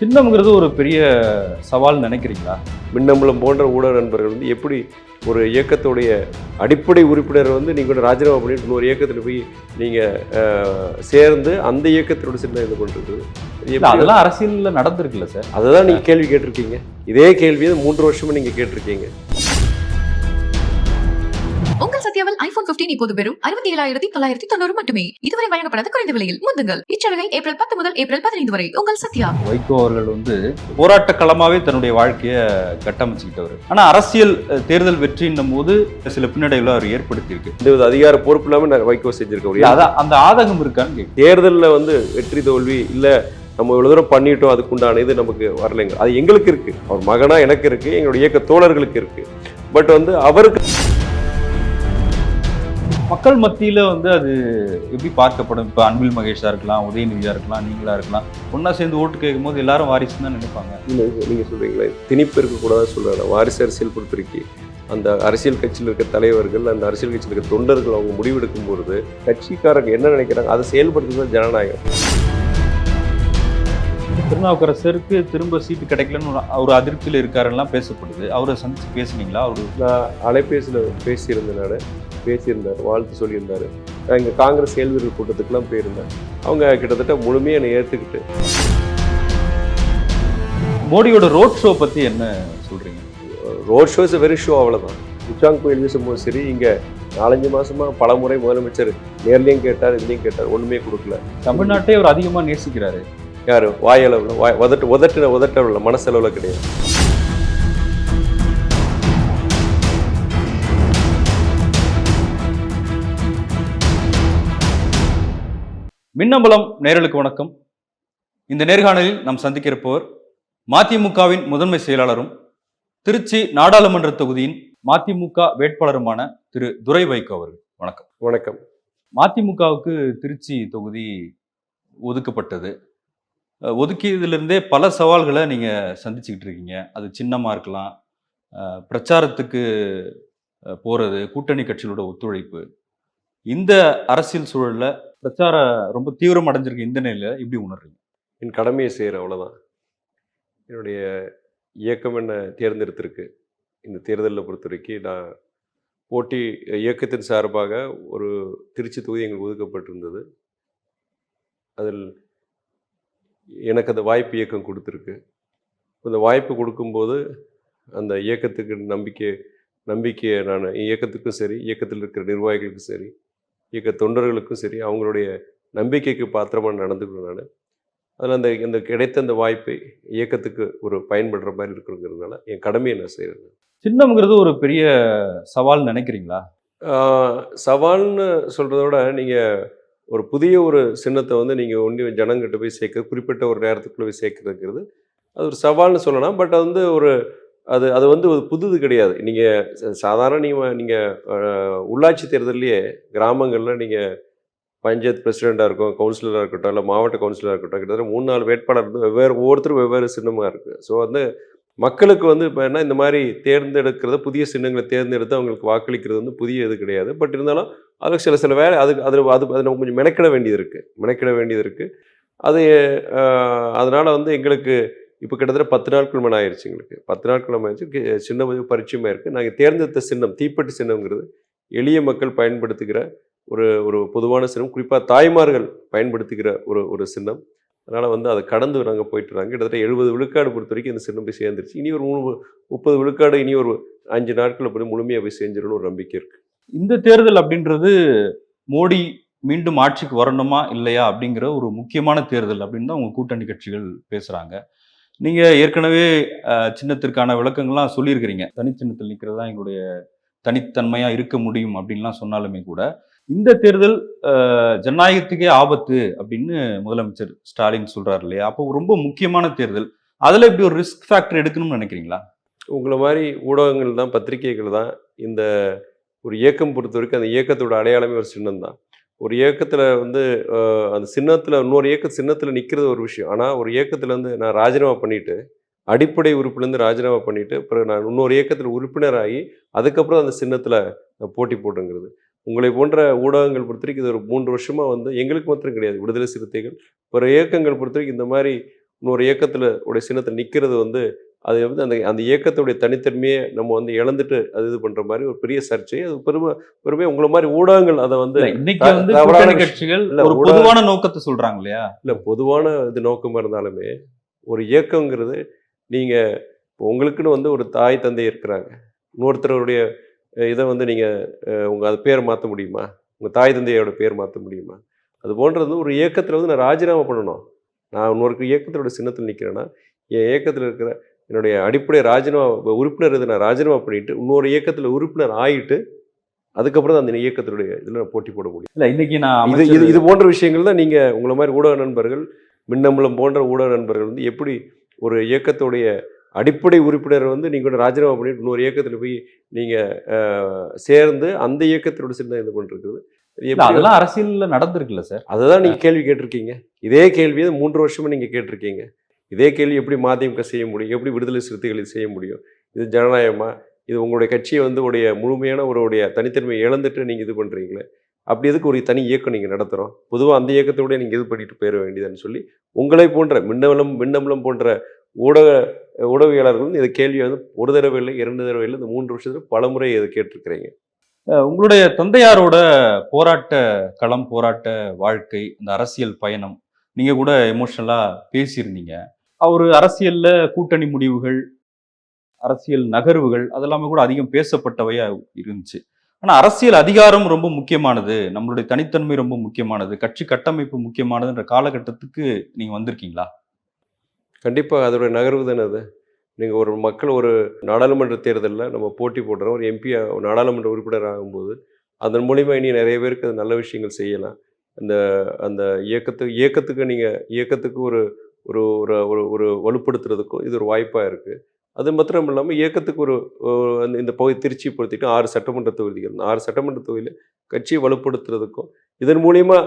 சின்னம்ங்கிறது ஒரு பெரிய சவால் நினைக்கிறீங்களா? மின்னம்பலம் போன்ற ஊடக நண்பர்கள் வந்து எப்படி ஒரு இயக்கத்துடைய அடிப்படை உறுப்பினர் வந்து நீங்கள் ராஜினாமா பண்ணிட்டு இன்னொரு இயக்கத்தில் போய் நீங்கள் சேர்ந்து அந்த இயக்கத்தினோட சின்ன இது பண்ணுறது அதெல்லாம் அரசியல்ல நடந்திருக்குல்ல சார். அதை தான் நீங்கள் கேள்வி கேட்டிருக்கீங்க. இதே கேள்வியை மூன்று வருஷமா நீங்கள் கேட்டிருக்கீங்க. 15 இப்போது வெறும் அறுபத்தி ஏழாயிரத்தி தொள்ளாயிரத்தி தொண்ணூறு மட்டுமே. இதுவரை வழங்கப்படாத குறைந்த விலையில். முந்துங்கள். இச்சலுகை ஏப்ரல் பத்து முதல் ஏப்ரல் பதினைந்து வரை. உங்கள் சத்யா. வைகோ அவர்கள் வந்து போராட்ட களமாவே தன்னுடைய வாழ்க்கையை கட்டமைச்சுக்கிட்டவர். ஆனா அரசியல் தேர்தல் வெற்றின்னும் போது சில பின்னடைவுல அவர் ஏற்படுத்தியிருக்கு. இந்த ஒரு அதிகார பொறுப்பு இல்லாமல் நான் வைகோ செஞ்சிருக்க அதான் அந்த ஆதகம் இருக்கான்னு. தேர்தலில் வந்து வெற்றி தோல்வி இல்லை நம்ம இவ்வளோ தூரம் பண்ணிட்டோம் அதுக்குண்டான இது நமக்கு வரலைங்க. அது எங்களுக்கு இருக்கு. அவர் மகனா எனக்கு இருக்கு எங்களுடைய இயக்க தோழர்களுக்கு இருக்கு. பட் வந்து அவருக்கு மக்கள் மத்தியில் வந்து அது எப்படி பார்க்கப்படும்? இப்போ அன்பில் மகேஷாக இருக்கலாம் உதயநிதியாக இருக்கலாம் நீங்களாக இருக்கலாம் ஒன்றா சேர்ந்து ஓட்டு கேட்கும் போது எல்லாரும் வாரிசு தான் நினைப்பாங்க. இல்லை நீங்கள் சொல்றீங்களே திணிப்பு இருக்கக்கூடாது சொல்றாங்க வாரிசு அரசியல் பொறுத்திருக்கு அந்த அரசியல் கட்சியில் இருக்க தலைவர்கள் அந்த அரசியல் கட்சியில் இருக்க தொண்டர்கள் அவங்க முடிவெடுக்கும் பொழுது கட்சிக்காரங்க என்ன நினைக்கிறாங்க? அதை செயல்படுத்துறது ஜனநாயகம். திருநாவுக்கரசருக்கு திரும்ப சீட்டு கிடைக்கலன்னு ஒரு- ஒரு அதிருப்தியில இருக்காருலாம் பேசப்படுது. அவரை சந்திச்சு பேசுனீங்களா? அவரு அலைபேசியில் பேசியிருந்தேன் நான். பேசியிருந்தார் வாழ்த்து சொல்லியிருந்தாரு. நான் இங்கே காங்கிரஸ் கேள்விகள் கூட்டத்துக்குலாம் போயிருந்தேன். அவங்க கிட்டத்தட்ட முழுமையாக என்னை ஏற்றுக்கிட்டு மோடியோட ரோட் ஷோ பத்தி என்ன சொல்றீங்க? ரோட் ஷோஸ் வெரி ஷோ அவ்வளோதான் உச்சாங் கோயில் வீசும்போது சரி இங்கே நாலஞ்சு மாசமா பல முறை முதலமைச்சர் நேர்லையும் கேட்டார் இதுலேயும் கேட்டார் ஒன்றுமே கொடுக்கல. தமிழ்நாட்டை அவர் அதிகமா நேசிக்கிறாரு. யார்? வாயளவில் வாய் உதட்டு உதட்டு உதட்டளவில் மனசளவில் கிடையாது. மின்னம்பலம் நேரலுக்கு வணக்கம். இந்த நேர்காணலில் நாம் சந்திக்க இருப்பவர் மதிமுகவின் முதன்மை செயலாளரும் திருச்சி நாடாளுமன்ற தொகுதியின் மதிமுக வேட்பாளருமான திரு. துரை வைகோ அவர்கள். வணக்கம். வணக்கம். மதிமுகவுக்கு திருச்சி தொகுதி ஒதுக்கப்பட்டது. ஒதுக்கியதுலேருந்தே பல சவால்களை நீங்கள் சந்திச்சுக்கிட்டு இருக்கீங்க. அது சின்னமாக இருக்கலாம் பிரச்சாரத்துக்கு போகிறது கூட்டணி கட்சிகளோட ஒத்துழைப்பு. இந்த அரசியல் சூழலில் பிரச்சாரம் ரொம்ப தீவிரம் அடைஞ்சிருக்கு இந்த நிலையில் இப்படி உணர்றீங்க? என் கடமையை செய்கிற அவ்வளோதான் என்னுடைய இயக்கம் என்ன தேர்ந்தெடுத்திருக்கு? இந்த தேர்தலில் பொறுத்த வரைக்கும் நான் போட்டி இயக்கத்தின் சார்பாக ஒரு திருச்சி தொகுதி எங்களுக்கு ஒதுக்கப்பட்டிருந்தது. அதில் எனக்கு அந்த வாய்ப்பு இயக்கம் கொடுத்துருக்கு. இந்த வாய்ப்பு கொடுக்கும்போது அந்த இயக்கத்துக்கு நம்பிக்கை நம்பிக்கையை நான் இயக்கத்துக்கும் சரி இயக்கத்தில் இருக்கிற நிர்வாகிகளுக்கும் சரி இயக்க தொண்டர்களுக்கும் சரி அவங்களுடைய நம்பிக்கைக்கு பாத்திரமாக நடந்துக்கணும் நான். அதில் அந்த இந்த கிடைத்த அந்த வாய்ப்பை இயக்கத்துக்கு ஒரு பயன்படுற மாதிரி இருக்கணுங்கிறதுனால என் கடமையை நான் செய்கிறேன் சின்னம்ங்கிறது ஒரு பெரிய சவால் நினைக்கிறீங்களா? சவால்னு சொல்கிறத விட நீங்கள் ஒரு புதிய ஒரு சின்னத்தை வந்து நீங்கள் ஒன்றி ஜனங்கிட்ட போய் சேர்க்க குறிப்பிட்ட ஒரு நேரத்துக்குள்ளே போய் சேர்க்குறதுங்கிறது அது ஒரு சவால்னு சொல்லலாம். பட் அது வந்து ஒரு அது அது வந்து ஒரு புதுது கிடையாது. நீங்கள் சாதாரண நீங்கள் நீங்கள் உள்ளாட்சி தேர்தல்லையே கிராமங்களில் நீங்கள் பஞ்சாயத்து பிரசிடெண்ட்டாக இருக்கும் கவுன்சிலராக இருக்கட்டும் இல்லை மாவட்ட கவுன்சிலராக இருக்கட்டும் கிட்டத்தட்ட மூணு நாலு வேட்பாளர் வந்து வெவ்வேறு ஒவ்வொருத்தரும் வெவ்வேறு சின்னமாக இருக்குது ஸோ வந்து மக்களுக்கு வந்து இப்போ என்ன இந்த மாதிரி தேர்ந்தெடுக்கிறத புதிய சின்னங்களை தேர்ந்தெடுத்து அவங்களுக்கு வாக்களிக்கிறது வந்து புதிய இது கிடையாது. பட் இருந்தாலும் அதுக்கு சில சில வேலை அதுக்கு அது அது அது நம்ம கொஞ்சம் மெனக்கிட வேண்டியது இருக்குது மெனக்கிட வேண்டியது இருக்குது அது அதனால் வந்து எங்களுக்கு இப்போ கிட்டத்தட்ட பத்து நாட்கள் மேலே ஆயிடுச்சு எங்களுக்கு. பத்து நாட்கள் மேலே ஆயிடுச்சு சின்ன கொஞ்சம் பரிச்சயமாக இருக்குது நாங்கள் தேர்ந்தெடுத்த சின்னம் தீப்பெட்டு சின்னங்கிறது எளிய மக்கள் பயன்படுத்துகிற ஒரு ஒரு பொதுவான சின்னம். குறிப்பாக தாய்மார்கள் பயன்படுத்துகிற ஒரு ஒரு சின்னம். அதனால் வந்து அதை கடந்து நாங்கள் போயிட்டுறாங்க. இருக்காங்க கிட்டத்தட்ட எழுபது விழுக்காடு பொறுத்த வரைக்கும் இந்த சின்னம் போய் சேர்ந்துருச்சு. இனி ஒரு மூணு முப்பது விழுக்காடு இனி ஒரு அஞ்சு நாட்களில் போய் முழுமையாக போய் செஞ்சிடணும்னு ஒரு நம்பிக்கை இருக்குது இந்த தேர்தல் அப்படின்றது மோடி மீண்டும் ஆட்சிக்கு வரணுமா இல்லையா அப்படிங்கிற ஒரு முக்கியமான தேர்தல் அப்படின்னு தான் உங்கள் கூட்டணி கட்சிகள் பேசுகிறாங்க நீங்கள் ஏற்கனவே சின்னத்திற்கான விளக்கங்கள்லாம் சொல்லியிருக்கிறீங்க. தனிச்சின்னத்தில் நிற்கிறது தான் எங்களுடைய தனித்தன்மையாக இருக்க முடியும் அப்படின்லாம் சொன்னாலுமே கூட இந்த தேர்தல் ஜனநாயகத்துக்கே ஆபத்து அப்படின்னு முதலமைச்சர் ஸ்டாலின் சொல்றாரு இல்லையா? அப்போ ரொம்ப முக்கியமான தேர்தல். அதில் இப்படி ஒரு ரிஸ்க் ஃபேக்டர் எடுக்கணும்னு நினைக்கிறீங்களா? உங்களை மாதிரி ஊடகங்கள் தான் பத்திரிகைகள் தான் இந்த ஒரு இயக்கம் பொறுத்த வரைக்கும் அந்த இயக்கத்தோட அடையாளமே ஒரு சின்னம் தான் ஒரு இயக்கத்தில் வந்து அந்த சின்னத்தில் இன்னொரு இயக்க சின்னத்தில் நிற்கிறது ஒரு விஷயம். ஆனால் ஒரு இயக்கத்துல இருந்து நான் ராஜினாமா பண்ணிட்டு அடிப்படை உறுப்பிலேருந்து ராஜினாமா பண்ணிட்டு பிறகு நான் இன்னொரு இயக்கத்தில் உறுப்பினராகி அதுக்கப்புறம் அந்த சின்னத்தில் போட்டி போட்டுங்கிறது. உங்களை போன்ற ஊடகங்கள் பொறுத்த வரைக்கும் இது ஒரு மூன்று வருஷமாக வந்து எங்களுக்கு மாத்திரம் கிடையாது. விடுதலை சிறுத்தைகள் பிற இயக்கங்கள் பொறுத்த வரைக்கும் இந்த மாதிரி இன்னொரு இயக்கத்தில் உடைய சின்னத்தில் நிற்கிறது வந்து அது வந்து அந்த அந்த இயக்கத்துடைய தனித்தன்மையை நம்ம வந்து இழந்துட்டு அது இது பண்ணுற மாதிரி ஒரு பெரிய சர்ச்சை. அது பெருமை பெருமை உங்களை மாதிரி ஊடகங்கள் அதை வந்து இன்னைக்கு வந்து. கட்சிகள் ஒரு பொதுவான நோக்கத்தை சொல்றாங்க இல்லையா? இல்லை பொதுவான இது நோக்கமாக இருந்தாலுமே ஒரு இயக்கங்கிறது நீங்கள் உங்களுக்குன்னு வந்து ஒரு தாய் தந்தை இருக்கிறாங்க. இன்னொருத்தருடைய இதை வந்து நீங்கள் உங்கள் அது பேர் மாற்ற முடியுமா? உங்கள் தாய் தந்தையோட பேர் மாற்ற முடியுமா? அது போன்றது ஒரு இயக்கத்தில் வந்து நான் ராஜினாமா பண்ணணும். நான் இன்னொரு இயக்கத்தோட சின்னத்தில் நிற்கிறேன்னா என் இயக்கத்தில் இருக்கிற என்னுடைய அடிப்படை ராஜினாமா உறுப்பினர் இதை நான் ராஜினாமா பண்ணிட்டு இன்னொரு இயக்கத்தில் உறுப்பினர் ஆகிட்டு அதுக்கப்புறம் தான் அந்த இயக்கத்தினுடைய இதில் நான் போட்டி போட முடியும். இல்ல இன்னைக்கு நான் இது இது இது போன்ற விஷயங்கள் தான் நீங்கள் உங்களை மாதிரி ஊடக நண்பர்கள் மின்னம்பலம் போன்ற ஊடக நண்பர்கள் வந்து எப்படி ஒரு இயக்கத்துடைய அடிப்படை உறுப்பினர் வந்து நீங்கள் ராஜினாமா பண்ணிட்டு இன்னொரு இயக்கத்தில் போய் நீங்கள் சேர்ந்து அந்த இயக்கத்தினோட சேர்ந்து இது எப்படி- அதெல்லாம் அரசியல்ல நடந்திருக்குல்ல சார். அதுதான் நீங்கள் கேள்வி கேட்டிருக்கீங்க. இதே கேள்வியை மூன்று வருஷமா நீங்கள் கேட்டிருக்கீங்க. இதே கேள்வி எப்படி மதிமுக செய்ய முடியும்? எப்படி விடுதலை சிறுத்தைகள் செய்ய முடியும்? இது ஜனநாயகமா? இது உங்களுடைய கட்சியை வந்து உடைய முழுமையான ஒருடைய தனித்தன்மையை இழந்துட்டு நீங்கள் இது பண்ணுறீங்களே அப்படி எதுக்கு ஒரு தனி இயக்கம் நீங்கள் நடத்துகிறோம் பொதுவாக அந்த இயக்கத்தோட நீங்கள் இது பண்ணிட்டு போயிட வேண்டியதுன்னு சொல்லி உங்களை போன்ற மின்னவலம் மின்னம்பலம் போன்ற ஊடக ஊடகவியலாளர்கள் வந்து இந்த கேள்வியை வந்து ஒரு தடவை இல்லை இரண்டு தடவை இல்லை இந்த மூன்று வருஷத்துல பல முறை இதை கேட்டிருக்கிறீங்க. உங்களுடைய தந்தையாரோட போராட்ட களம் போராட்ட வாழ்க்கை இந்த அரசியல் பயணம் நீங்க கூட எமோஷனலா பேசியிருந்தீங்க. அவர் அரசியல்ல கூட்டணி முடிவுகள் அரசியல் நகர்வுகள் அதெல்லாமே கூட அதிகம் பேசப்பட்டவையா இருந்துச்சு. ஆனால் அரசியல் அதிகாரம் ரொம்ப முக்கியமானது நம்மளுடைய தனித்தன்மை ரொம்ப முக்கியமானது கட்சி கட்டமைப்பு முக்கியமானதுன்ற காலகட்டத்துக்கு நீங்கள் வந்திருக்கீங்களா? கண்டிப்பாக அதோட நகர்வு தானே அது? நீங்கள் ஒரு மக்கள் ஒரு நாடாளுமன்ற தேர்தலில் நம்ம போட்டி போடுறோம் ஒரு எம்பி நாடாளுமன்ற உறுப்பினர் ஆகும்போது அதன் மூலிமா இனி நிறைய பேருக்கு அது நல்ல விஷயங்கள் செய்யலாம். அந்த அந்த இயக்கத்துக்கு இயக்கத்துக்கு நீங்கள் இயக்கத்துக்கு ஒரு ஒரு ஒரு ஒரு ஒரு வலுப்படுத்துறதுக்கும் இது ஒரு வாய்ப்பாக இருக்குது அது மாத்திரம் இல்லாமல் இயக்கத்துக்கு ஒரு அந்த இந்த பகுதி திருச்சி பொறுத்திட்டு ஆறு சட்டமன்ற தொகுதிகள் ஆறு சட்டமன்ற தொகுதியில் கட்சியை வலுப்படுத்துறதுக்கும் இதன் மூலிமா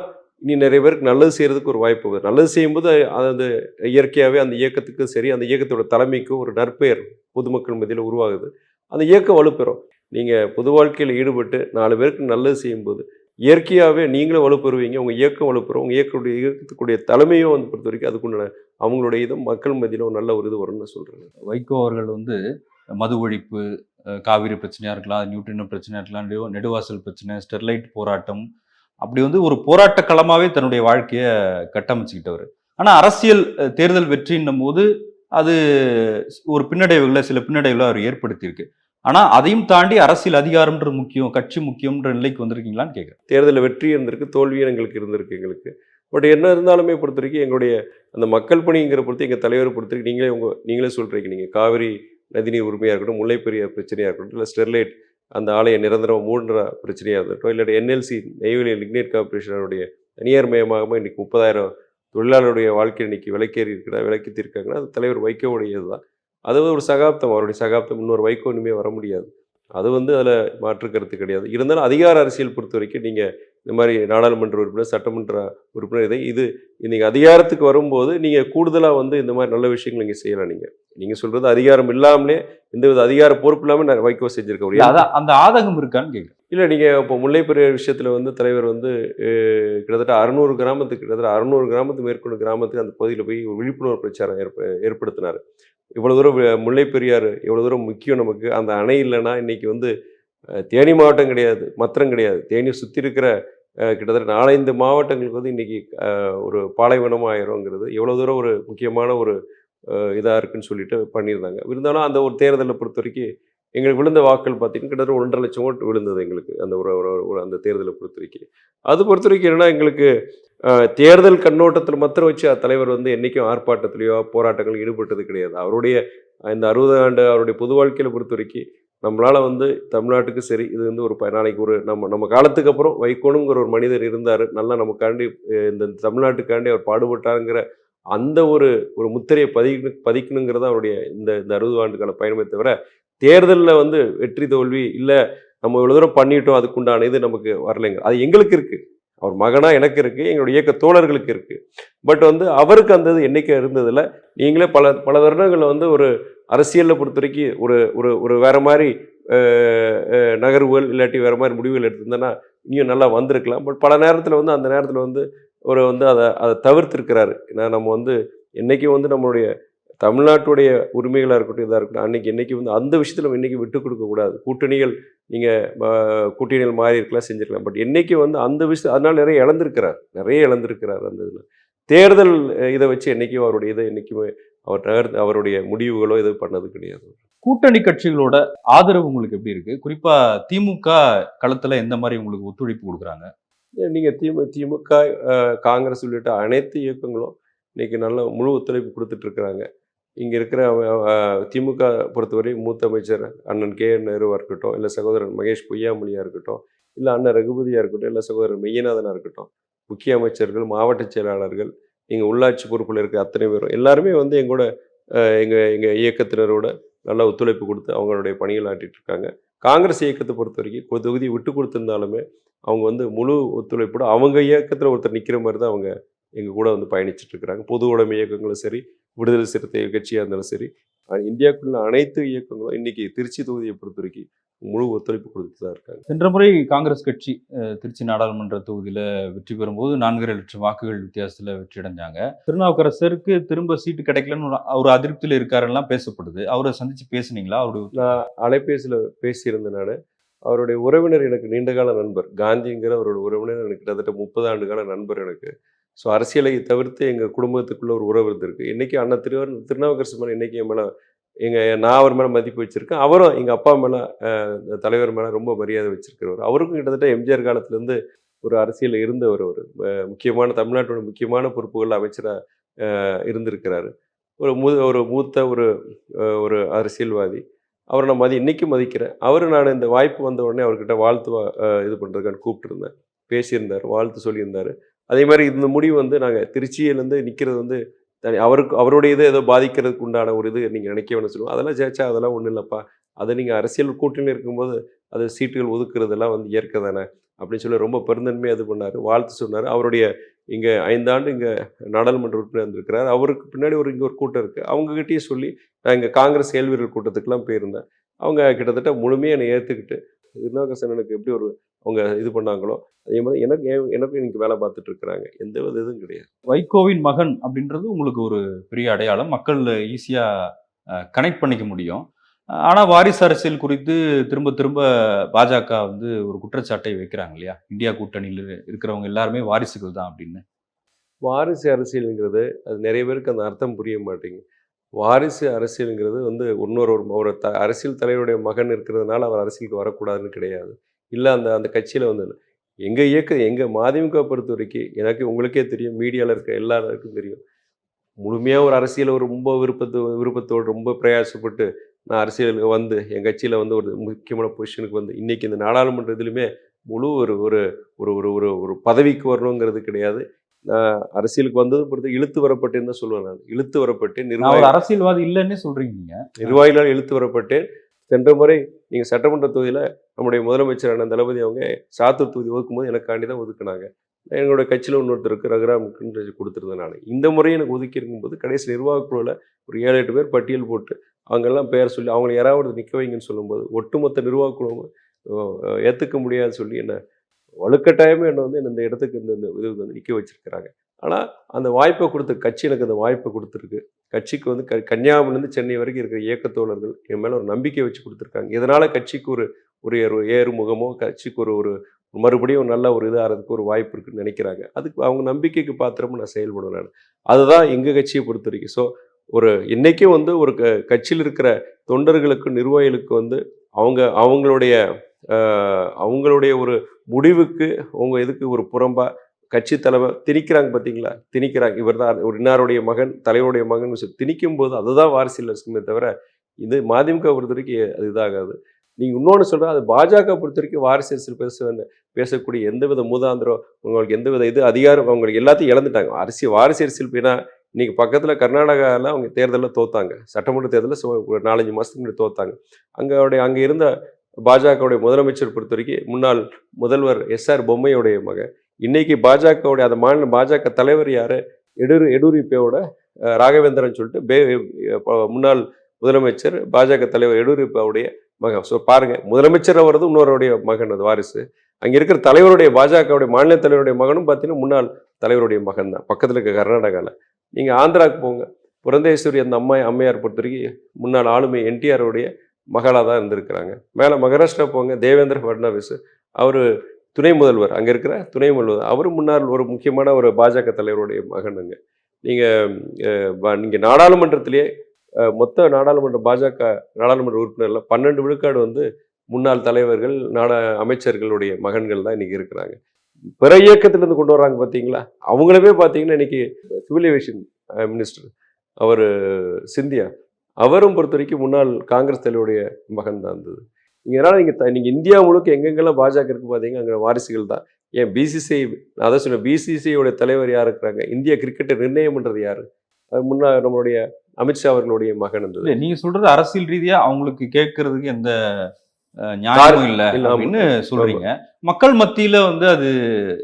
இனி நிறைய பேருக்கு நல்லது செய்கிறதுக்கு ஒரு வாய்ப்பு வருது. நல்லது செய்யும்போது அது இயற்கையாகவே அந்த இயக்கத்துக்கும் சரி அந்த இயக்கத்தோட தலைமைக்கும் ஒரு நற்பெயர் பொதுமக்கள் மத்தியில் உருவாகுது. அந்த இயக்கம் வலுப்பெறும். நீங்கள் பொது வாழ்க்கையில் ஈடுபட்டு நாலு பேருக்கு நல்லது செய்யும்போது இயற்கையாகவே நீங்களும் வலுப்பெறுவீங்க உங்கள் இயக்கம் வலுப்பெறும் உங்கள் இயக்கத்துடைய இயக்கத்துக்குடைய தலைமையும் வந்து பொறுத்த வரைக்கும் அதுக்குண்டான அவங்களுடைய இது மக்கள் மத்தியில் ஒரு நல்ல ஒரு இது வரும்னு சொல்கிறேன் வைகோ அவர்கள் வந்து மது ஒழிப்பு காவிரி பிரச்சனையாக இருக்கலாம் நியூட்ரினோ பிரச்சனையா இருக்கலாம் நெடுவாசல் பிரச்சனை ஸ்டெர்லைட் போராட்டம் அப்படி வந்து ஒரு போராட்ட களமாகவே தன்னுடைய வாழ்க்கையை கட்டமைச்சுக்கிட்டவர். ஆனால் அரசியல் தேர்தல் வெற்றின்னும் போது அது ஒரு பின்னடைவுகளை சில பின்னடைவுகளை அவர் ஏற்படுத்தியிருக்கு. ஆனால் அதையும் தாண்டி அரசியல் அதிகாரம்ன்ற முக்கியம் கட்சி முக்கியம்ன்ற நிலைக்கு வந்திருக்கீங்களான்னு கேட்குறேன் தேர்தலில் வெற்றி இருந்திருக்கு தோல்வியும் எங்களுக்கு இருந்திருக்கு எங்களுக்கு. பட் என்ன இருந்தாலுமே பொறுத்த வரைக்கும் எங்களுடைய அந்த மக்கள் பணிங்கிற பொறுத்து எங்கள் தலைவரை பொறுத்த வரைக்கும் நீங்களே உங்கள் நீங்களே சொல்கிறீங்க நீங்கள் காவிரி நதிநீர் உரிமையாக இருக்கட்டும் முல்லை பெரியார் பிரச்சனையாக இருக்கட்டும் இல்லை ஸ்டெர்லைட் அந்த ஆலையை நிரந்தரம் மூடுற பிரச்சனையாக இருக்கட்டும் இல்லாட்டி என்எல்சி நெய்வேலி லிக்னேட் கார்பரேஷனுடைய தனியார் மயமாக இன்றைக்கி முப்பதாயிரம் தொழிலாளருடைய வாழ்க்கை இன்னைக்கு விலைக்கேறி இருக்கிறா விலைக்கேற்றிருக்காங்கன்னா அது தலைவர் வைக்கோவுடையது தான் அது வந்து ஒரு சகாப்தம். அவருடைய சகாப்தம் இன்னொரு வைகோ இனிமேல் வர முடியாது. அது வந்து அதில் மாற்று கருத்து கிடையாது. இருந்தாலும் அதிகார அரசியல் பொறுத்த வரைக்கும் நீங்கள் இந்த மாதிரி நாடாளுமன்ற உறுப்பினர் சட்டமன்ற உறுப்பினர் இதை இது நீங்கள் அதிகாரத்துக்கு வரும்போது நீங்கள் கூடுதலாக வந்து இந்த மாதிரி நல்ல விஷயங்கள் நீங்கள் செய்யலாம் நீங்கள் நீங்கள் சொல்கிறது அதிகாரம் இல்லாமலே எந்தவித அதிகார பொறுப்பு இல்லாமல் நான் வைகோ செஞ்சிருக்க அதான் அந்த ஆதகம் இருக்கான்னு கேட்குறேன் இல்லை நீங்கள் இப்போ முல்லை பெரியார் விஷயத்தில் வந்து தலைவர் வந்து கிட்டத்தட்ட அறுநூறு கிராமத்துக்கு கிட்டத்தட்ட அறுநூறு கிராமத்து மேற்கொண்டு கிராமத்துக்கு அந்த பகுதியில் போய் ஒரு விழிப்புணர்வு பிரச்சாரம் ஏற்ப ஏற்படுத்தினார். இவ்வளோ தூரம் முல்லை பெரியார் எவ்வளோ தூரம் முக்கியம் நமக்கு. அந்த அணை இல்லைன்னா இன்னைக்கு வந்து தேனி மாவட்டம் கிடையாது மத்திரம் கிடையாது. தேனி சுற்றி இருக்கிற கிட்டத்தட்ட நாலஞ்சு மாவட்டங்களுக்கு வந்து இன்னைக்கு ஒரு பாலைவனம் ஆயிருங்கிறது எவ்வளோ தூரம் ஒரு முக்கியமான ஒரு இதாக இருக்குன்னு சொல்லிட்டு பண்ணியிருந்தாங்க. இருந்தாலும் அந்த ஒரு தேர்தலை பொறுத்த வரைக்கும் எங்களுக்கு விழுந்த வாக்கள் பார்த்தீங்கன்னா கிட்டத்தட்ட ஒன்றரை லட்சம் ஓட்டு விழுந்தது எங்களுக்கு அந்த ஒரு ஒரு- அந்த தேர்தலை பொறுத்த வரைக்கும். அது பொறுத்த வரைக்கும் என்னென்னா எங்களுக்கு தேர்தல் கண்ணோட்டத்தில் மாத்திரம் வச்சு அந்த தலைவர் வந்து என்றைக்கும் ஆர்ப்பாட்டத்திலேயோ போராட்டங்கள் ஈடுபட்டது கிடையாது. அவருடைய இந்த அறுபது ஆண்டு அவருடைய பொது வாழ்க்கையில் பொறுத்த வரைக்கும் நம்மளால் வந்து தமிழ்நாட்டுக்கு சரி இது வந்து ஒரு நாளைக்கு ஒரு நம்ம நம்ம காலத்துக்கு அப்புறம் வைக்கோணுங்கிற ஒரு மனிதர் இருந்தார். நல்லா நமக்காண்டி இந்த தமிழ்நாட்டுக்காண்டி அவர் பாடுபட்டாருங்கிற அந்த ஒரு ஒரு முத்திரையை பதிக்கணும் பதிக்கணுங்கிறது அவருடைய இந்த இந்த அறுபது ஆண்டுகால பயணமே தவிர தேர்தலில் வந்து வெற்றி தோல்வி இல்லை நம்ம இவ்வளோ தூரம் பண்ணிட்டோம் அதுக்குண்டான இது நமக்கு வரலைங்க. அது எங்களுக்கு இருக்குது அவர் மகனாக எனக்கு இருக்குது எங்களுடைய இயக்க தோழர்களுக்கு இருக்குது பட் வந்து அவருக்கு அந்த இது என்றைக்கும் இருந்ததில்ல. நீங்களே பல பல வருடங்களில் வந்து ஒரு அரசியலில் பொறுத்த வரைக்கும் ஒரு ஒரு ஒரு வேறு மாதிரி நகர்வுகள் இல்லாட்டி வேறு மாதிரி முடிவுகள் எடுத்திருந்தேன்னா இன்னும் நல்லா வந்திருக்கலாம். பட் பல நேரத்தில் வந்து அந்த நேரத்தில் வந்து ஒரு வந்து அதை அதை தவிர்த்திருக்கிறாரு. ஏன்னா நம்ம வந்து என்றைக்கும் வந்து நம்மளுடைய தமிழ்நாட்டுடைய உரிமைகளாக இருக்கட்டும் இதாக இருக்கட்டும் அன்றைக்கி இன்றைக்கி வந்து அந்த விஷயத்தில் நம்ம விட்டு கொடுக்கக்கூடாது கூட்டணிகள் நீங்கள் கூட்டணிகள் மாறி இருக்கலாம் செஞ்சிருக்கலாம். பட் என்னைக்கு வந்து அந்த விஷயம் அதனால நிறைய இழந்திருக்கிறார். நிறைய இழந்திருக்கிறார் அந்த இதில். தேர்தல் இதை வச்சு என்னைக்கும் அவருடைய இதை என்னைக்குமே அவர் அவருடைய முடிவுகளோ இது பண்ணது கிடையாது. கூட்டணி கட்சிகளோட ஆதரவு உங்களுக்கு எப்படி இருக்கு? குறிப்பா திமுக களத்துல எந்த மாதிரி உங்களுக்கு ஒத்துழைப்பு கொடுக்குறாங்க? ஏன் நீங்க திமு திமுக காங்கிரஸ் உள்ளிட்ட அனைத்து இயக்கங்களும் இன்னைக்கு நல்ல முழு ஒத்துழைப்பு கொடுத்துட்டு இருக்கிறாங்க. இங்கே இருக்கிற திமுக பொறுத்தவரை மூத்த அமைச்சர் அண்ணன் கே என் நேருவாக இருக்கட்டும் இல்லை சகோதரன் மகேஷ் பொய்யாமொழியாக இருக்கட்டும் இல்லை அண்ணன் ரகுபதியாக இருக்கட்டும் இல்லை சகோதரர் மெய்யநாதனாக இருக்கட்டும் முக்கிய அமைச்சர்கள் மாவட்ட செயலாளர்கள் இங்கே உள்ளாட்சி பொறுப்பில் இருக்க அத்தனை பேரும் எல்லாருமே வந்து எங்கூட எங்கள் எங்கள் இயக்கத்தினரோட நல்லா ஒத்துழைப்பு கொடுத்து அவங்களுடைய பணிகள் ஆட்டிகிட்டு இருக்காங்க. காங்கிரஸ் இயக்கத்தை பொறுத்த வரைக்கும் தொகுதி விட்டு கொடுத்துருந்தாலுமே அவங்க வந்து முழு ஒத்துழைப்போட அவங்க இயக்கத்தில் ஒருத்தர் நிற்கிற மாதிரி தான் அவங்க எங்கள் கூட வந்து பயணிச்சுட்டு இருக்கிறாங்க. பொது உடைமை இயக்கங்களும் சரி விடுதலை சிறுத்தை கட்சியாக இருந்தாலும் சரி இந்தியாவுக்குள்ள அனைத்து இயக்கங்களும் இன்னைக்கு திருச்சி தொகுதியை பொறுத்த வரைக்கும் முழு ஒத்துழைப்பு கொடுத்துட்டு தான் இருக்காங்க. சென்ற முறை காங்கிரஸ் கட்சி திருச்சி நாடாளுமன்ற தொகுதியில வெற்றி பெறும்போது நான்கரை லட்சம் வாக்குகள் வித்தியாசத்துல வெற்றி அடைஞ்சாங்க. திருநாவுக்கரசருக்கு திரும்ப சீட்டு கிடைக்கலன்னு ஒரு- ஒரு அதிருப்தியில இருக்காருலாம் பேசப்படுது. அவரை சந்திச்சு பேசுனீங்களா? அவருடைய நான் அலைபேசியில் பேசியிருந்தேன் நான் அவருடைய உறவினர் எனக்கு நீண்டகால நண்பர் காந்திங்கிற அவரோட உறவினர் எனக்கு கிட்டத்தட்ட முப்பது ஆண்டு கால நண்பர் எனக்கு ஸோ அரசியலை தவிர்த்து எங்கள் குடும்பத்துக்குள்ள ஒரு உறவு இருந்திருக்கு. இன்றைக்கி அண்ணன் திருவர் திருநாவுக்கர் மேலே இன்னைக்கு என் மேலே எங்கள் நான் அவர் மேலே மதிப்பு வச்சுருக்கேன் அவரும் எங்கள் அப்பா மேலே தலைவர் மேலே ரொம்ப மரியாதை வச்சுருக்கிறவர். அவருக்கும் கிட்டத்தட்ட எம்ஜிஆர் காலத்துலேருந்து ஒரு அரசியல் இருந்தவர் அவர் முக்கியமான தமிழ்நாட்டோட முக்கியமான பொறுப்புகள் அமைச்சராக இருந்திருக்கிறாரு. ஒரு மூ ஒரு மூத்த ஒரு ஒரு அரசியல்வாதி. அவரை நான் மதி இன்றைக்கும் மதிக்கிறேன். அவர் நான் இந்த வாய்ப்பு வந்த உடனே அவர்கிட்ட வாழ்த்து வா- இது பண்ணுறதுக்கான்னு கூப்பிட்டுருந்தேன். பேசியிருந்தார் வாழ்த்து சொல்லியிருந்தார். அதே மாதிரி இந்த முடிவு வந்து நாங்கள் திருச்சியிலேருந்து நிற்கிறது வந்து தனி அவருக்கு அவருடைய இதை ஏதோ பாதிக்கிறதுக்கு உண்டான ஒரு இது நீங்கள் நினைக்க வேணும் சொல்லுவோம் அதெல்லாம் சேச்சா அதெல்லாம் ஒன்றும் இல்லைப்பா. அதை நீங்கள் அரசியல் கூட்டணி இருக்கும்போது அது சீட்டுகள் ஒதுக்குறதெல்லாம் வந்து இயற்கை தானே அப்படின்னு சொல்லி ரொம்ப பெருந்தன்மையாக இது பண்ணார். வாழ்த்து சொன்னார். அவருடைய இங்கே ஐந்தாண்டு இங்கே நாடாளுமன்ற உறுப்பினர் வந்திருக்கிறார் அவருக்கு பின்னாடி ஒரு இங்கே ஒரு கூட்டம் இருக்குது அவங்ககிட்டயே சொல்லி நான் இங்கே காங்கிரஸ் செயல்வீரர் கூட்டத்துக்குலாம் போயிருந்தேன். அவங்க கிட்டத்தட்ட முழுமையாக என்னை ஏற்றுக்கிட்டு திருநாகசனனுக்கு எப்படி ஒரு அவங்க இது பண்ணாங்களோ அதே மாதிரி எனக்கு என்- எனக்கும் இன்னைக்கு வேலை பார்த்துட்டு இருக்கிறாங்க. எந்த வித இதுவும் கிடையாது. வைகோவின் மகன் அப்படின்றது உங்களுக்கு ஒரு பெரிய அடையாளம். மக்கள் ஈஸியா கனெக்ட் பண்ணிக்க முடியும். அஹ், ஆனா வாரிசு அரசியல் குறித்து திரும்ப திரும்ப பாஜக வந்து ஒரு குற்றச்சாட்டை வைக்கிறாங்க இல்லையா? இந்தியா கூட்டணியில் இருக்கிறவங்க எல்லாருமே வாரிசுகள் தான் அப்படின்னு. வாரிசு அரசியலுங்கிறது அது நிறைய பேருக்கு அந்த அர்த்தம் புரிய மாட்டேங்குது. வாரிசு அரசியலுங்கிறது வந்து இன்னொரு ஒரு ஒரு த அரசியல் தலைவருடைய மகன் இருக்கிறதுனால அவர் அரசியலுக்கு வரக்கூடாதுன்னு கிடையாது. இல்லை அந்த அந்த கட்சியில் வந்து எங்கள் இயக்க எங்கள் மதிமுக பொறுத்த வரைக்கும் எனக்கு உங்களுக்கே தெரியும் மீடியாவில் இருக்க எல்லாருக்கும் தெரியும். முழுமையாக ஒரு அரசியல் ஒரு ரொம்ப விருப்பத்து விருப்பத்தோடு ரொம்ப பிரயாசப்பட்டு நான் அரசியலுக்கு வந்து என் கட்சியில் வந்து ஒரு முக்கியமான பொசிஷனுக்கு வந்து இன்னைக்கு இந்த நாடாளுமன்ற இதுலையுமே முழு ஒரு ஒரு ஒரு ஒரு ஒரு ஒரு பதவிக்கு வரணுங்கிறது கிடையாது. நான் அரசியலுக்கு வந்தது பொறுத்து இழுத்து வரப்பட்டேன்னு தான் சொல்லுவேன் நான். இழுத்து வரப்பட்டேன் நான் நிர்வாகி அரசியல்வாதி இல்லைன்னே சொல்றீங்க நீங்க. நிர்வாகிகளால் இழுத்து வரப்பட்டேன். சென்ற முறை நீங்கள் சட்டமன்ற தொகுதியில் நம்முடைய முதலமைச்சரான தளபதி அவங்க சாத்தூர் தொகுதி ஒதுக்கும்போது எனக்காண்டி தான் ஒதுக்குனாங்க. எங்களுடைய கட்சியில் இன்னொருத்தருக்கு ரகுராமுக்குன்னு கொடுத்துருந்தேன் நான். இந்த முறை எனக்கு ஒதுக்கி இருக்கும்போது கடைசி நிர்வாகக்குழுவில் ஒரு ஏழு எட்டு பேர் பட்டியல் போட்டு அவங்கெல்லாம் பெயர் சொல்லி அவங்களை யாராவது நிற்க வைங்கன்னு சொல்லும்போது ஒட்டுமொத்த நிர்வாகக்குழுவும் ஏற்றுக்க முடியாதுன்னு சொல்லி என்னை வலுக்கட்டாயமே என்னை வந்து இந்த இடத்துக்கு இந்த இந்த இதுக்கு வந்து நிற்க வச்சிருக்கிறாங்க. ஆனால் அந்த வாய்ப்பை கொடுத்த கட்சி எனக்கு அந்த வாய்ப்பை கொடுத்துருக்கு. கட்சிக்கு வந்து க கன்னியாகுமரிலேருந்து சென்னை வரைக்கும் இருக்கிற இயக்கத்தோழர்கள் என் மேலே ஒரு நம்பிக்கை வச்சு கொடுத்துருக்காங்க. இதனால் கட்சிக்கு ஒரு ஒரு ஏறு- ஏறுமுகமோ கட்சிக்கு ஒரு ஒரு மறுபடியும் நல்ல ஒரு இதாகிறதுக்கு ஒரு வாய்ப்பு இருக்குன்னு நினைக்கிறாங்க. அதுக்கு அவங்க நம்பிக்கைக்கு பாத்திரமும் நான் செயல்படுவேன் நான். அதுதான் எங்கள் கட்சியை பொறுத்த வரைக்கும். ஸோ ஒரு இன்றைக்கும் வந்து ஒரு க கட்சியில் இருக்கிற தொண்டர்களுக்கு நிர்வாகிகளுக்கு வந்து அவங்க அவங்களுடைய அவங்களுடைய ஒரு முடிவுக்கு அவங்க எதுக்கு ஒரு புறம்பாக கட்சி தலைவர் திணிக்கிறாங்க பார்த்தீங்களா? திணிக்கிறாங்க. இவர் தான் ஒரு இன்னாருடைய மகன் தலைவருடைய மகன் சொல்லி திணிக்கும் போது அதுதான் வாரிசில் இருக்குமே தவிர இது மதிமுக பொறுத்த வரைக்கும் அது இதாகாது. நீங்கள் இன்னொன்று சொல்கிற அது பாஜக பொறுத்த வரைக்கும் வாரிசு அரசியல் பேச பேசக்கூடிய எந்தவித மூதாந்திரம் உங்களுக்கு எந்தவித இது அதிகாரம் அவங்களுக்கு எல்லாத்தையும் இழந்துட்டாங்க. அரசியல் வாரிசு அரசியல் பேனா பக்கத்தில் கர்நாடகாவில் அவங்க தேர்தலில் தோத்தாங்க. சட்டமன்ற தேர்தலில் ஒரு நாலஞ்சு மாதத்துக்கு முன்னாடி தோத்தாங்க. அங்கே அங்கே இருந்த பாஜகவுடைய முதலமைச்சர் பொறுத்த வரைக்கும் முன்னாள் முதல்வர் எஸ்ஆர் பொம்மையுடைய மகன். இன்னைக்கு பாஜகவுடைய அந்த மாநில பாஜக தலைவர் யாரு? எடூர் எடூரிப்பேவோட ராகவேந்திரன் சொல்லிட்டு பே முன்னாள் முதலமைச்சர் பாஜக தலைவர் எடூரிப்பாவுடைய மகன். ஸோ பாருங்க முதலமைச்சர் அவரது இன்னொருடைய மகன் அது வாரிசு. அங்கே இருக்கிற தலைவருடைய பாஜகவுடைய மாநில தலைவருடைய மகனும் பார்த்தீங்கன்னா முன்னாள் தலைவருடைய மகன் தான். பக்கத்தில் இருக்க கர்நாடகாவில் நீங்கள் ஆந்திராவுக்கு போங்க. புரந்தேஸ்வரி அந்த அம்மா அம்மையார் பொறுத்த வரைக்கும் முன்னாள் ஆளுமை என்டிஆருடைய மகளாக தான் இருந்திருக்கிறாங்க. மேலே மகாராஷ்டிரா போங்க தேவேந்திர ஃபட்னாவிஸ் அவர் துணை முதல்வர் அங்கே இருக்கிற துணை முதல்வர். அவரும் முன்னாள் ஒரு முக்கியமான ஒரு பாஜக தலைவருடைய மகனுங்க நீங்கள் நீங்கள் நாடாளுமன்றத்திலேயே மொத்த நாடாளுமன்ற பாஜக நாடாளுமன்ற உறுப்பினரில் பன்னெண்டு விழுக்காடு வந்து முன்னாள் தலைவர்கள் நாட அமைச்சர்களுடைய மகன்கள் தான் இன்றைக்கி இருக்கிறாங்க. பிற இயக்கத்திலிருந்து கொண்டு வராங்க பார்த்தீங்களா அவங்களவே பார்த்தீங்கன்னா இன்னைக்கு சிவில் ஏவியேஷன் மினிஸ்டர் அவர் சிந்தியா. அவரும் பொறுத்த வரைக்கும் முன்னாள் காங்கிரஸ் தலைவருடைய மகன் தான் இருந்தது. நீங்க அதனால நீங்க த- நீங்க இந்தியா முழுக்க எங்கெங்கெல்லாம் பாஜக இருக்கு பார்த்தீங்க அங்கே வாரிசுகள் தான். ஏன் பிசிசிஐ நான் அதான் சொன்னேன் பிசிசிஐயோட தலைவர் யார் இருக்கிறாங்க? இந்திய கிரிக்கெட்டை நிர்ணயம் பண்றது யாரு? அது முன்னாள் நம்மளுடைய அமித்ஷா அவர்களுடைய மகன் இருந்தது இல்ல நீங்க சொல்றது அரசியல் ரீதியா அவங்களுக்கு கேட்கறதுக்கு எந்த அஹ், நியாயமும் இல்ல. அப்படின்னு சொல்றீங்க. மக்கள் மத்தியில வந்து அது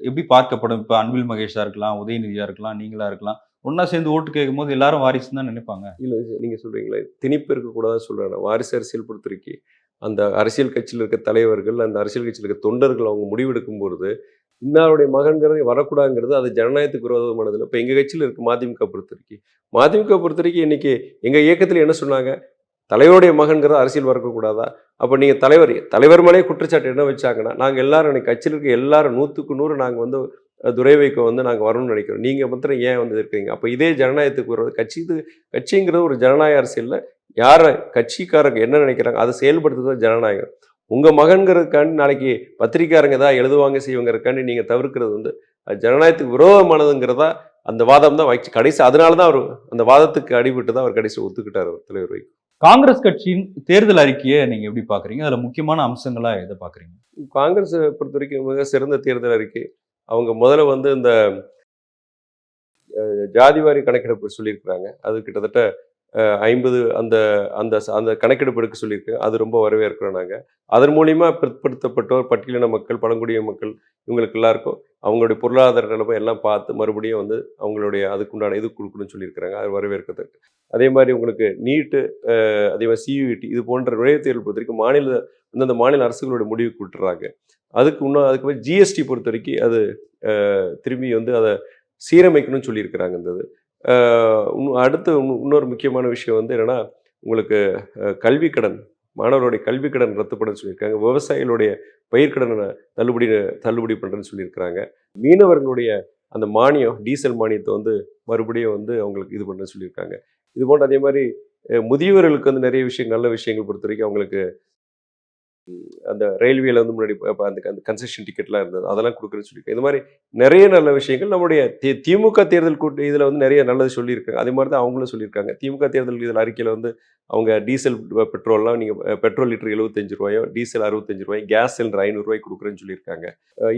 எப்படி பார்க்கப்படும்? இப்ப அன்பில் மகேஷா இருக்கலாம் உதயநிதியா இருக்கலாம் நீங்களா இருக்கலாம் ஒண்ணா சேர்ந்து ஓட்டு கேட்கும் போது எல்லாரும் வாரிசு தான் நினைப்பாங்க. இல்ல நீங்க சொல்றீங்களே திணிப்பு இருக்கக்கூடாதுன்னு சொல்றேன். வாரிசு அரசியல் பொறுத்த வரைக்கும் அந்த அரசியல் கட்சியில் இருக்க தலைவர்கள் அந்த அரசியல் கட்சியில் இருக்க தொண்டர்கள் அவங்க முடிவெடுக்கும் பொழுது இன்னாருடைய மகன்கிறது வரக்கூடாதுங்கிறது அது ஜனநாயகத்துக்கு விரோதமானதில்லை. இப்போ எங்கள் கட்சியில் இருக்க மதிமுக பொறுத்த வரைக்கும் மதிமுக பொறுத்த வரைக்கும் இன்னைக்கு எங்கள் இயக்கத்தில் என்ன சொன்னாங்க? தலைவருடைய மகன்கிறது அரசியல் வரக்கூடாதா? அப்போ நீங்கள் தலைவர் தலைவர் மேலே குற்றச்சாட்டு என்ன வச்சாங்கன்னா நாங்கள் எல்லாரும் இன்னைக்கு கட்சியில் இருக்க எல்லாரும் நூற்றுக்கு நூறு நாங்கள் வந்து துறைவைக்கு வந்து நாங்கள் வரணும்னு நினைக்கிறோம். நீங்கள் மாத்திரம் ஏன் வந்து இருக்கிறீங்க? அப்போ இதே ஜனநாயகத்துக்கு வருவது கட்சி இது கட்சிங்கிறது ஒரு ஜனநாயக அரசியலில் யாரை கட்சிக்காரங்க என்ன நினைக்கிறாங்க? அதை செயல்படுத்துறது ஜனநாயகம். உங்கள் மகன்கிறதுக்காண்டி நாளைக்கு பத்திரிக்காரங்க ஏதாவது எழுதுவாங்க செய்வங்கிறதுக்காண்டி நீங்கள் தவிர்க்கிறது வந்து அது ஜனநாயகத்துக்கு விரோதமானதுங்கிறதா அந்த வாதம் தான் வச்சு கடைசி அதனால தான் அவர் அந்த வாதத்துக்கு அடிபட்டு தான் அவர் கடைசி ஒத்துக்கிட்டார் தலைவர் வைக்க காங்கிரஸ் கட்சியின் தேர்தல் அறிக்கையை நீங்க எப்படி பாக்குறீங்க அதுல முக்கியமான அம்சங்களா எதை பாக்குறீங்க காங்கிரஸ் பொறுத்த வரைக்கும் மிக சிறந்த தேர்தல் அறிக்கை. அவங்க முதல்ல வந்து இந்த ஜாதிவாரி கணக்கெடுப்பு சொல்லியிருக்கிறாங்க. அது கிட்டத்தட்ட ஐம்பது அந்த அந்த அந்த கணக்கெடுப்பு எடுக்க சொல்லியிருக்கு. அது ரொம்ப வரவேற்கிறோம் நாங்கள் அதன் மூலியமா பிற்படுத்தப்பட்டோர் பட்டியலின மக்கள் பழங்குடிய மக்கள் இவங்களுக்கு எல்லாருக்கும் அவங்களுடைய பொருளாதார நிலைமை எல்லாம் பார்த்து மறுபடியும் வந்து அவங்களுடைய அதுக்குண்டான இது கொடுக்கணும்னு சொல்லியிருக்கிறாங்க. அது வரவேற்கத்தக்கு அதே மாதிரி உங்களுக்கு நீட்டு அதே மாதிரி சியூஇடி இது போன்ற நுழைவுத் தேர்வு பொறுத்த வரைக்கும் மாநில அந்தந்த மாநில அரசுகளோட முடிவுக்கு விட்டுறாங்க அதுக்கு இன்னும் அதுக்கு மாதிரி ஜிஎஸ்டி பொறுத்த வரைக்கும் அது திரும்பி வந்து அதை சீரமைக்கணும்னு சொல்லியிருக்கிறாங்க இந்த இது. அடுத்து இன்னொரு முக்கியமான விஷயம் வந்து என்னன்னா உங்களுக்கு கல்வி கடன் மாணவருடைய கல்விக் கடன் ரத்துப்படன்னு சொல்லியிருக்காங்க. விவசாயிகளுடைய பயிர்க்கடனை தள்ளுபடி தள்ளுபடி பண்ணுறேன்னு சொல்லியிருக்கிறாங்க. மீனவர்களுடைய அந்த மானியம் டீசல் மானியத்தை வந்து மறுபடியும் வந்து அவங்களுக்கு இது பண்ணுறேன்னு சொல்லியிருக்காங்க. இது போன்ற அதே மாதிரி முதியவர்களுக்கு வந்து நிறைய விஷயம் நல்ல விஷயங்கள் பொறுத்த வரைக்கும் அவங்களுக்கு அந்த ரயில்வேல வந்து முன்னாடி அந்த அந்த கன்செஷன் டிக்கெட்லாம் இருந்தது. அதெல்லாம் கொடுக்குறேன்னு சொல்லியிருக்காங்க இந்த மாதிரி நிறைய நல்ல விஷயங்கள் நம்முடைய திமுக தேர்தல் கூட்டு இதில் வந்து நிறைய நல்லது சொல்லியிருக்காங்க. அதே மாதிரி தான் அவங்களும் சொல்லியிருக்காங்க. திமுக தேர்தல் இதில் அறிக்கையில் வந்து அவங்க டீசல் பெட்ரோல்லாம் நீங்கள் பெட்ரோல் லிட்டர் எழுபத்தஞ்சு ரூபாயோ டீசல் அறுபத்தஞ்சு ரூபாய் கேஸ் சிலிண்டர் ஐநூறுரூவாய் கொடுக்குறேன்னு சொல்லியிருக்காங்க.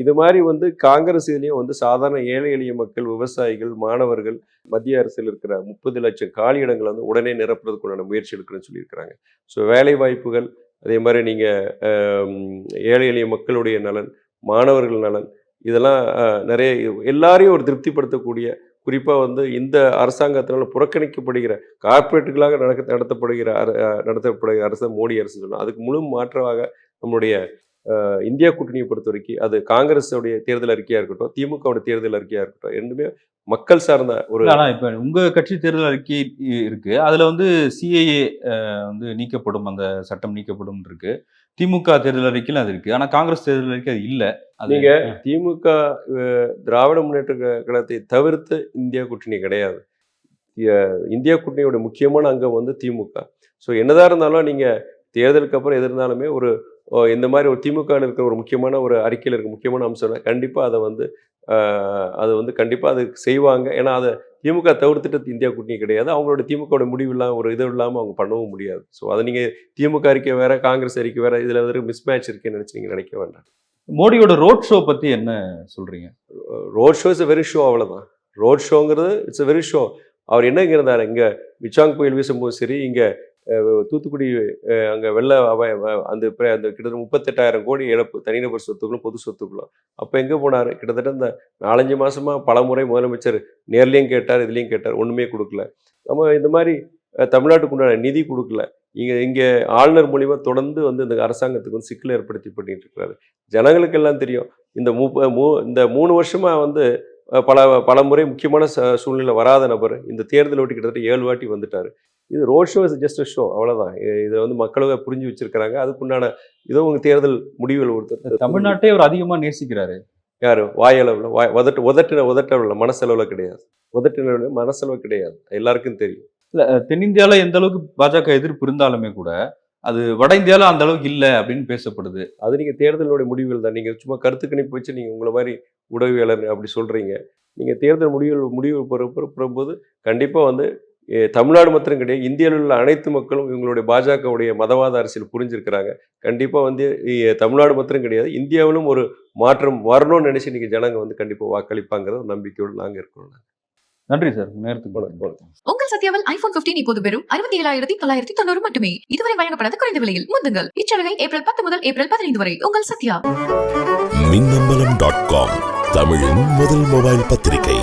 இது மாதிரி வந்து காங்கிரஸ் இதுலேயும் வந்து சாதாரண ஏழை எளிய மக்கள் விவசாயிகள் மாணவர்கள் மத்திய அரசில் இருக்கிற முப்பது லட்சம் காலி இடங்களை வந்து உடனே நிரப்புறதுக்குண்டான முயற்சி எடுக்கிறேன்னு சொல்லியிருக்கிறாங்க. ஸோ வேலை வாய்ப்புகள் அதே மாதிரி நீங்கள் ஏழை எளிய மக்களுடைய நலன் மாணவர்கள் நலன் இதெல்லாம் நிறைய எல்லாரையும் ஒரு திருப்திப்படுத்தக்கூடிய குறிப்பாக வந்து இந்த அரசாங்கத்தினால புறக்கணிக்கப்படுகிற கார்ப்பரேட்டுகளாக நடக்க நடத்தப்படுகிற அர- நடத்தப்படுகிற அரசு மோடி அரசு சொன்னால் அதுக்கு முழு மாற்றமாக நம்முடைய இந்தியா கூட்டணியை பொறுத்த வரைக்கும் அது காங்கிரஸுடைய தேர்தல் அறிக்கையாக இருக்கட்டும் திமுகவோட தேர்தல் அறிக்கையாக இருக்கட்டும் ரெண்டுமே மக்கள் சார்ந்த ஒரு ஆனா இப்ப உங்க கட்சி தேர்தல் அறிக்கை இருக்கு. அதுல வந்து சிஏஏ வந்து நீக்கப்படும் அந்த சட்டம் நீக்கப்படும் இருக்கு திமுக தேர்தல் அறிக்கையில அது இருக்கு. ஆனா காங்கிரஸ் தேர்தல் அறிக்கை அது இல்ல. நீங்க திமுக திராவிட முன்னேற்ற கழகத்தை தவிர்த்து இந்தியா கூட்டணி கிடையாது. இந்தியா கூட்டணியோட முக்கியமான அங்கம் வந்து திமுக. ஸோ என்னதான் இருந்தாலும் நீங்க தேர்தலுக்கு அப்புறம் எது இருந்தாலுமே ஒரு இந்த மாதிரி ஒரு திமுக இருக்கிற ஒரு முக்கியமான ஒரு அறிக்கையில் இருக்க முக்கியமான அம்சம்னா கண்டிப்பா அதை வந்து அது வந்து கண்டிப்பா அது செய்வாங்க. ஏன்னா அதை திமுக தவிர்த்துட்டு இந்தியா கூட்டணி கிடையாது. அவங்களோட திமுகவோட முடிவு இல்லாமல் ஒரு இது இல்லாமல் அவங்க பண்ணவும் முடியாது. ஸோ அதை நீங்க திமுக அறிக்கை வேற காங்கிரஸ் அறிக்கை வேற இதுல வந்து மிஸ் மேட்ச் இருக்குன்னு நினைச்சு நீங்க நினைக்க வேண்டாம். மோடியோட ரோட் ஷோ பத்தி என்ன சொல்றீங்க? Road show is very show அவ்வளோதான் ரோட் ஷோங்கிறது இட்ஸ் வெரி ஷோ அவர் என்ன இங்க இருந்தார்? இங்கே விச்சாங் புயல் வீசும்போது சரி இங்கே தூத்துக்குடி அங்கே வெள்ள அபாய அந்த அந்த கிட்டத்தட்ட முப்பத்தெட்டாயிரம் கோடி இழப்பு தனிநபர் சொத்துக்களும் பொது சொத்துக்களும். அப்போ எங்கே போனார்? கிட்டத்தட்ட இந்த நாலஞ்சு மாதமாக பல முறை முதலமைச்சர் நேர்லேயும் கேட்டார் இதுலேயும் கேட்டார். ஒன்றுமே கொடுக்கல. நம்ம இந்த மாதிரி தமிழ்நாட்டுக்கு உண்டான நிதி கொடுக்கல. இங்கே இங்கே ஆளுநர் மூலிமா தொடர்ந்து வந்து இந்த அரசாங்கத்துக்கு வந்து சிக்கல் ஏற்படுத்தி பண்ணிட்டு இருக்கிறாரு ஜனங்களுக்கு எல்லாம் தெரியும். இந்த முப்ப மூ இந்த மூணு வருஷமாக வந்து பல பல முறை முக்கியமான ச- சூழ்நிலை வராத நபர் இந்த தேர்தல் ஓட்டி கிட்டத்தட்ட ஏழு வாட்டி வந்துட்டார். இது road show is just show அவ்வளோதான் இதை வந்து மக்களும் புரிஞ்சு வச்சிருக்கிறாங்க. அதுக்குண்டான இதோ உங்க தேர்தல் முடிவுகள் ஒருத்தர் தமிழ்நாட்டை அவர் அதிகமா நேசிக்கிறாரு. யார்? வாயளவில் வாய் உதட்டு உதட்டின உதட்டளவில் மனசளவில் கிடையாது. உதட்டின மனசளவு கிடையாது. எல்லாருக்கும் தெரியும். இல்ல அஹ், தென்னிந்தியால எந்த அளவுக்கு பாஜக எதிர்ப்பு இருந்தாலுமே கூட அது வட இந்தியால அந்த அளவுக்கு இல்ல அப்படின்னு பேசப்படுது. அது நீங்கள் தேர்தலுடைய முடிவுகள் தான். நீங்கள் சும்மா கருத்து கணிப்பு வச்சு நீங்கள் உங்களை மாதிரி உடவியாளர் அப்படி சொல்கிறீங்க நீங்கள் தேர்தல் முடிவுகள் முடிவு பெற பெறும்போது கண்டிப்பாக வந்து தமிழ்நாடு மாத்திரம் கிடையாது இந்தியாவில் உள்ள அனைத்து மக்களும் இவங்களுடைய பாஜகவுடைய மதவாத அரசியல் புரிஞ்சிருக்கிறாங்க. கண்டிப்பாக வந்து தமிழ்நாடு மாத்திரம் கிடையாது இந்தியாவிலும் ஒரு மாற்றம் வரணும்னு நினச்சி நீங்கள் ஜனங்க வந்து கண்டிப்பாக வாக்களிப்பாங்கிற ஒரு நம்பிக்கையோடு நாங்கள் இருக்கிறோம் நன்றி சார் உங்க நேரத்துக்கு. உங்கள் சத்யாவில் ஐபோன் 15 இப்போது வெறும் அறுபத்தி ஏழாயிரத்தி தொள்ளாயிரத்தி தொண்ணூறு மட்டுமே. இதுவரை வழங்கப்படாத குறைந்த விலையில் முந்துங்கள். இச்சலுகை ஏப்ரல் பத்து முதல் ஏப்ரல் பதினைந்து வரை. உங்கள் சத்யா. மின்னம்பலம் டாட் காம் தமிழின் முதல் மொபைல் பத்திரிகை.